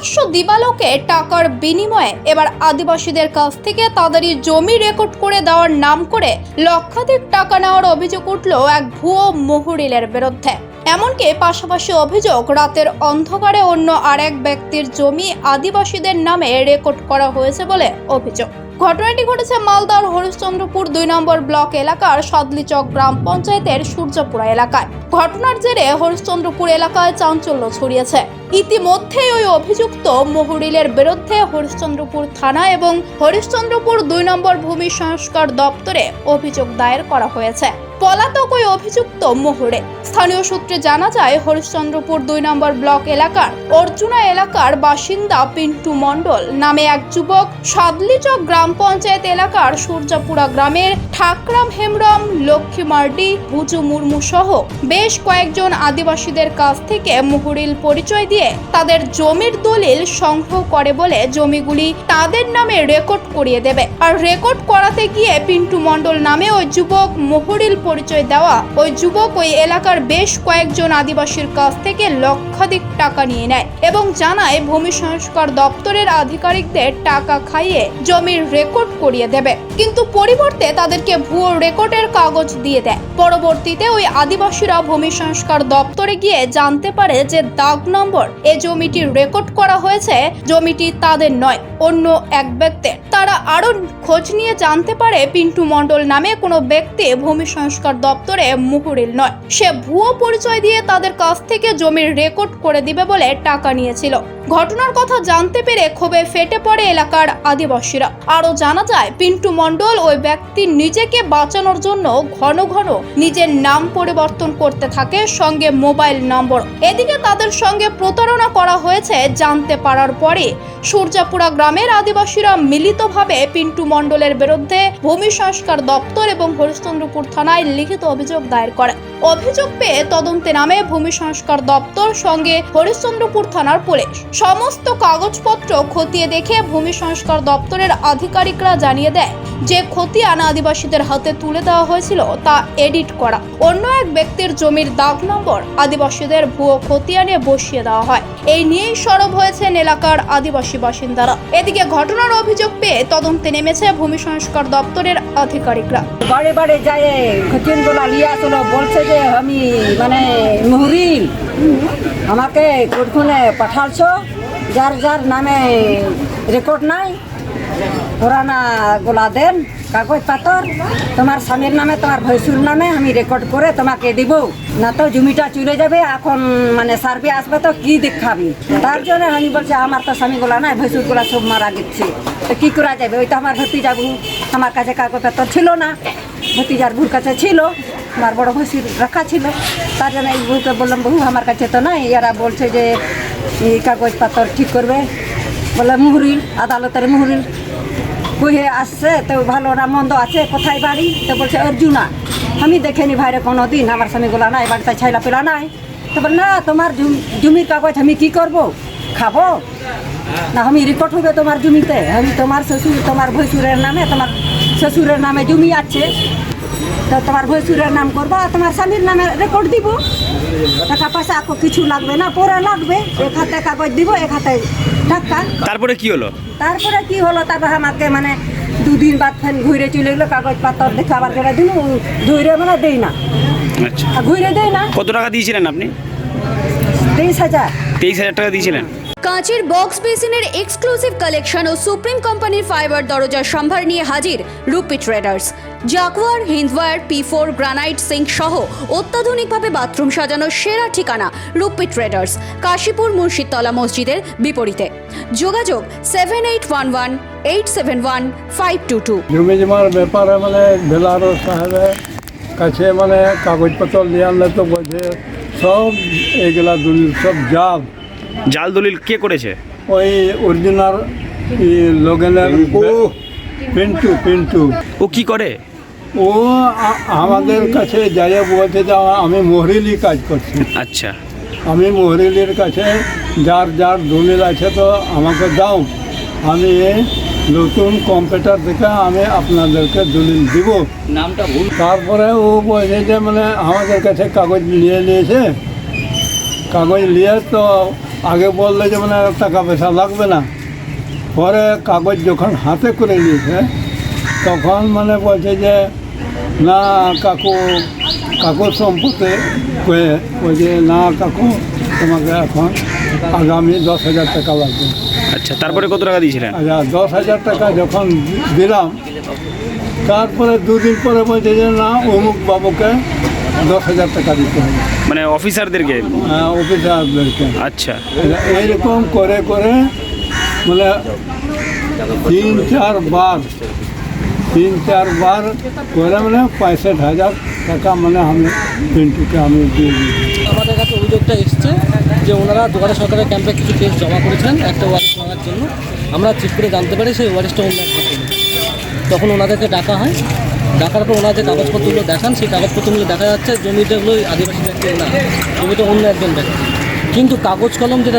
প্রকাশ্য দিবালোকে টাকার বিনিময়ে এবার আদিবাসীদের কাছ থেকে তাদেরই জমি রেকর্ড করে দেওয়ার নাম করে লক্ষাধিক টাকা নেওয়ার অভিযোগ উঠল এক ভুয়ো মহুরিলের বিরুদ্ধে। এমনকি পাশাপাশি অভিযোগ, রাতের অন্ধকারে অন্য আরেক ব্যক্তির জমি আদিবাসীদের নামে রেকর্ড করা হয়েছে বলে অভিযোগ। ঘটনাটি ঘটেছে মালদার হরিশ্চন্দ্রপুর দুই নম্বর ব্লক এলাকার সদলিচক গ্রাম পঞ্চায়েতের সূর্যপুরা এলাকায়। ঘটনার জেরে হরিশ্চন্দ্রপুর এলাকায় চাঞ্চল্য ছড়িয়েছে। ইতিমধ্যেই ওই অভিযুক্ত মহুরিলের বিরুদ্ধে হরিশ্চন্দ্রপুর থানা এবং হরিশ্চন্দ্রপুর দুই নম্বর ভূমি সংস্কার দপ্তরে অভিযোগ দায়ের করা হয়েছে। পলাতক ওই অভিযুক্ত মোহরে। স্থানীয় সূত্রে জানা যায়, হরিশ্চন্দ্রপুর দুই নম্বর ব্লক এলাকার অর্জুনা এলাকার বাসিন্দা পিন্টু মণ্ডল নামে এক যুবক সাদলিচক গ্রাম পঞ্চায়েত এলাকার সূর্যাপুরা গ্রামের ঠাকরাম হেমরম, লক্ষ্মী মার্ডি, বুজু মুর্মু সহ বেশ কয়েকজন আদিবাসীদের কাছ থেকে মুহুরিল পরিচয় দিয়ে তাদের জমির দলিল সংগ্রহ করে বলে জমিগুলি তাদের নামে রেকর্ড করিয়ে দেবে। আর রেকর্ড করাতে গিয়ে পিন্টু মণ্ডল নামে ওই যুবক মোহরিল পরিচয় দেওয়া ওই যুবক ওই এলাকার বেশ কয়েকজন আদিবাসীর কাছ থেকে লক্ষাধিক টাকা নিয়ে নেয় এবং জানায় ভূমি সংস্কার দপ্তরের আধিকারিকদের টাকা খাইয়ে জমির রেকর্ড করিয়ে দেবে। কিন্তু পরিবর্তে তাদেরকে ভুয়ো রেকর্ডের কাগজ দিয়ে দেয়। পরবর্তীতে ওই আদিবাসীরা ভূমি সংস্কার দপ্তরে গিয়ে জানতে পারে যে দাগ নম্বর এ জমিটি রেকর্ড করা হয়েছে, জমিটি তাদের নয়, অন্য এক ব্যক্তির। তারা আরও খোঁজ নিয়ে জানতে পারে পিন্টু মণ্ডল নামে কোনো ব্যক্তি ভূমি সংস্কার দপ্তরে মুহুরিল নয়। সে ভুয়ো পরিচয় দিয়ে তাদের কাছ থেকে জমির রেকর্ড করে দিবে বলে টাকা নিয়েছিল। ঘটনার কথা জানতে পেরে ক্ষোভে ফেটে পড়ে এলাকার আদিবাসীরা। আরও জানা যায়, পিন্টু মণ্ডল ওই ব্যক্তি নিজেকে বাঁচানোর জন্য ঘন ঘন নিজের নাম পরিবর্তন করতে থাকে সঙ্গে মোবাইল নম্বর। এদিকে তাদের সঙ্গে প্রতারণা করা হয়েছে জানতে পারার পরে সূর্যাপুরা গ্রামের আদিবাসীরা মিলিতভাবে পিন্টু মণ্ডলের বিরুদ্ধে ভূমি সংস্কার দপ্তর এবং হরিশ্চন্দ্রপুর থানায় লিখিত অভিযোগ দায়ের করে। অভিযোগ পেয়ে তদন্তে নামে ভূমি সংস্কার দপ্তর সঙ্গে হরিশ্চন্দ্রপুর থানার পুলিশ। সমস্ত কাগজপত্র খতিয়ে দেখে ভূমি সংস্কার দপ্তরের আধিকারিকরা জানিয়ে দেয়, যে খতিয়ান আদিবাসীদের হাতে তুলে দেওয়া হয়েছিল তা এডিট করা। অন্য এক ব্যক্তির জমির দাগ নম্বর আদিবাসীদের ভুয়ো খতিয়ানে বসিয়ে দেওয়া হয়। এই নিয়েই সরব হয়েছেন এলাকার আদিবাসী বাসিন্দারা। এদিকে ঘটনার অভিযোগ পেয়ে তদন্তে নেমেছে ভূমি সংস্কার দপ্তরের আধিকারিকরা। বাড়ি বাড়ি যায় লিয়ে আসলো বলছে যে আমি মানে মুহরিল আমাকে কোটখুনে পাঠালছো? যার যার নামে রেকর্ড নাই? পুরানা গোলা দেন, কাগজ পাতর তোমার স্বামীর নামে, তোমার ভৈসুর নামে আমি রেকর্ড করে তোমাকে দিব। না তো জমিটা চলে যাবে, এখন মানে সার্ভে আসবে তো কি দেখাবি? তার জন্য আমি বলছি, আমার তো স্বামী গোলা নাই, ভৈসুর গোলা সব মারা গেছে। কি করা যাবে? ওই তো আমার ভতিজা বহু আমার কাছে কাগজ পাতর ছিল না। ভতিজার ভুর কাছে ছিল। আমার বড় ভৈসুর রাখা ছিল। তার জন্য এই বউকে বললাম বহু আমার কাছে তো নাই। এরা বলছে যে, এই কাগজ পাতর ঠিক করবে। বলে মুহুরিল, আদালতের মুহুরিল। কহে আসছে, তো ভালো না, মন্দ আছে, কোথায় বাড়ি? তো বলছে, অর্জুনা, আমি দেখেনি ভাইরে কোনো দিন আমার স্বামী গোলা নাই, বাড়িতে ছাইলা পেলা নাই। তো বল, না, তোমার জম- জমির কাগজ আমি কি করব? খাব? না, আমি রিপোর্ট হবে তোমার জমিতে। আমি তোমার শ্বশুর, তোমার ভৈশুরের নামে, তোমার শ্বশুরের নামে জমি আছে। তো তোমার ভৈসুরের নাম করব আর তোমার স্বামীর নামে রেকর্ড দিব। টাকা পয়সা আকো কিছু লাগবে না পরে লাগবে। এক হাতে কাগজ দিব এক হাতে টাকা। তারপরে কি হলো? তারপরে কি হলো? তারপর আমাকে মানে দুদিন বাদ ফেন ঘুরে চলে গেলো কাগজ পাতর দেখে আবার করে দিল ধুইরে মানে দেই না। আচ্ছা। ঘুরে দেই না। কত টাকা দিয়েছিলেন আপনি? তেইশ হাজার। তেইশ হাজার টাকা দিয়েছিলেন? কাঁচের বক্স বেসিনের এক্সক্লুসিভ কালেকশন ও সুপ্রিম কোম্পানির ফাইবার দরজার সম্ভার নিয়ে হাজির Rupi traders. Jaquar Hindware P four granite, sink সহ অত্যাধুনিকভাবে বাথরুম সাজানোর সেরা ঠিকানা রুপি ট্রেডার্স, কাশীপুর মুর্শিদতলা মসজিদের বিপরীতে। যোগাযোগ seven eight one one eight seven one five two two জমি জমার ব্যাপারে মানে সাহেবের কাছে মানে কাগজপত্র নিয়ে আনলে তো বলছে সব এগুলা সব জাল। জাল দলিল কে করেছে? ওই অরিজিনাল লোগেনের পিন্টু। পিন্টু ও কি করে? ও আমাদের কাছে যাই বলছে যে আমি মহরিলি কাজ করছি। আচ্ছা। আমি মহরিলির কাছে যার যার দলিল আছে তো আমাকে দাও। আমি নতুন কম্পিউটার থেকে আমি আপনাদেরকে দলিল দিব। নামটা ভুল। তারপরে ও বলছে যে মানে আমাদের কাছে কাগজ নিয়ে নিয়েছে। কাগজ নিয়ে তো আগে বললে যে মানে টাকা পয়সা লাগবে না। পরে কাগজ যখন হাতে করে নিয়েছে তখন মানে বলছে যে না কাকু কাকুর সম্পত্তি কয়ে বলছে না কাকু তোমাকে এখন আগামী দশ হাজার টাকা লাগবে। আচ্ছা তারপরে কত টাকা দিয়েছিলেন? আচ্ছা দশ হাজার টাকা যখন দিলাম তারপরে দুদিন পরে বলছে যে না অমুক বাবুকে দশ হাজার টাকা দিতে হবে। মানে অফিসারদেরকে? হ্যাঁ, অফিসারদেরকে। আচ্ছা। এইরকম করে করে মানে তিন চার বার তিন চার বার করে মানে পঁয়ষট্টি হাজার টাকা মানে আমি পিন্টুকে আমি দিয়ে দিয়েছি। আমাদের কাছে অভিযোগটা এসছে যে ওনারা দুয়ারে সরকারের ক্যাম্পে কিছু কেস জমা করেছেন একটা ওয়ারিশ মাঙার জন্য। আমরা ঠিক করে জানতে পারি সেই ওয়ারিশটা অন্য এক তখন ওনাদেরকে ডাকা হয়। ডাকার পর ওনার যে কাগজপত্রগুলো দেখান, সেই কাগজপত্রগুলো দেখা যাচ্ছে জমিটাগুলো আদিবাসী ব্যক্তির না জমিটা অন্য একজন ব্যক্তি। কিন্তু কাগজ কলম যেটা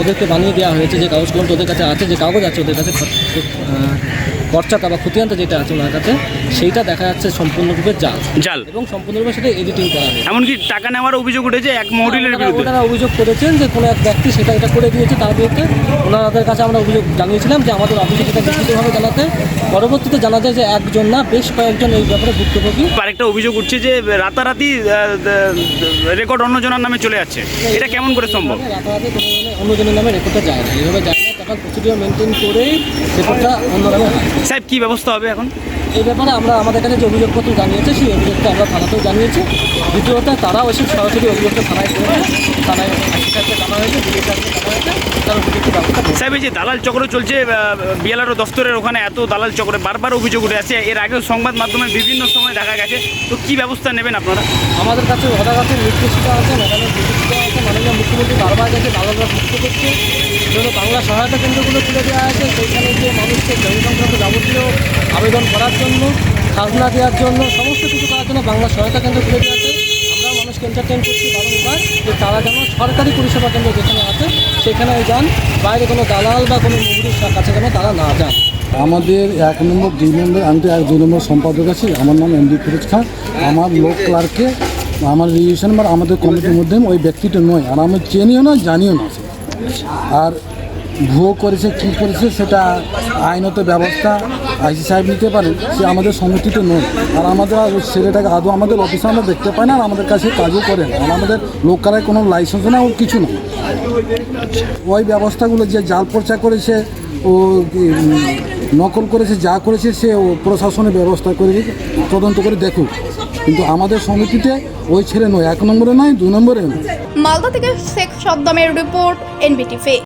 ওদেরকে বানিয়ে দেওয়া হয়েছে যে কাগজ কলমটা ওদের কাছে আছে যে কাগজ আছে ওদের কাছে খরচাটা বা খতিয়ানটা যেটা আছে ওনার কাছে সেইটা দেখা যাচ্ছে সম্পূর্ণরূপে জাল। জাল। এবং সম্পূর্ণরূপে সেটা এডিটিং করা হয়েছে। এমনকি টাকা নেওয়ার অভিযোগ উঠেছে এক মহরিলের ওনারা- বিরুদ্ধে। ওনারা অভিযোগ করেছেন যে কোনো এক ব্যক্তি সেটা এটা করে দিয়েছে তার বিরুদ্ধে। ওনাদের কাছে আমরা অভিযোগ জানিয়েছিলাম যে আমাদের অফিসে সেটা লিখিতভাবে জানাতে। পরবর্তীতে জানা যায় যে একজন না বেশ কয়েকজন এই ব্যাপারে ভুক্তভোগী। আরেকটা অভিযোগ উঠছে যে রাতারাতি রেকর্ড অন্যজনের নামে চলে যাচ্ছে। এটা কেমন করে সম্ভব? কোনো জনের অন্যজনের নামে রেকর্ডটা যায় না। এইভাবে যায় না তখন প্রসিডিওর মেনটেন করেই রেকর্ডটা অন্য নামে সাহেব কি ব্যবস্থা হবে এখন? এই ব্যাপারে আমরা আমাদের কাছে যে অভিযোগপত্র জানিয়েছে সেই অভিযোগটা আমরা থানাতেও জানিয়েছি। দ্বিতীয়ত তারাও এসে সরাসরি অভিযোগটা থানায় করেছে থানায় জানা হয়েছে ডিএ সাহেবকে জানা হয়েছে তার অভিযোগটি ব্যবস্থা সাহেব এই যে দালাল চক্র চলছে বিএলআরও দফতরের ওখানে এত দালাল চক্রে বারবার অভিযোগ উঠে আসছে এর আগেও সংবাদ মাধ্যমে বিভিন্ন সময় দেখা গেছে। তো কী ব্যবস্থা নেবেন আপনারা? আমাদের কাছে নির্দেশিকা আছে ম্যাডামের নির্দেশিকা আছে। মাননীয় মুখ্যমন্ত্রী বারবার গেছে দালালরা মুক্ত করছে। জন্য বাংলা সহায়তা কেন্দ্রগুলো তুলে দেওয়া আছে, সেইখানে যে মানুষকে জমি সংক্রান্ত যাবতীয় আবেদন করার জন্য, খাজনা দেওয়ার জন্য, সমস্ত কিছু করার জন্য বাংলা সহায়তা কেন্দ্র তুলে দেওয়া আছে। আমরা মানুষকে এন্টারটেন করছি বারংবার যে তারা যেন সরকারি পরিষেবা কেন্দ্র যেখানে আছে সেখানে যান, বাইরে কোনো দালাল বা কোনো মুহুরির কাছে যেন তারা না যান। আমাদের এক নম্বর দুই নম্বর, আমি তো এক দুই নম্বর সম্পাদক আছি। আমার নাম এমডি ফিরোজ খান আমার লোক ক্লার্কে আমার রিলেশন বা আমাদের কমিটির মধ্যে ওই ব্যক্তিটা নয়। আর আমি চেনিও না জানিও না। আর ভুয়ো করেছে কী করেছে সেটা আইনত ব্যবস্থা আইসি সাহেব নিতে পারেন সে আমাদের সমিতিতে নয়। আর আমাদের ছেলেটাকে আদৌ আমাদের অফিসে আমরা দেখতে পাই না আর আমাদের কাছে কাজও করে না। আর আমাদের লোকালয় কোনো লাইসেন্স না ও কিছু না ওই ব্যবস্থাগুলো যে জাল প্রচার করেছে ও নকল করেছে যা করেছে সে প্রশাসনের ব্যবস্থা করে তদন্ত করে দেখুক। কিন্তু আমাদের সমিতিতে ওই ছেলে নয়, এক নম্বরে নয়, দু নম্বরে নয়। মালদা থেকে শেখ সদ্দামের রিপোর্ট এনবিটিভি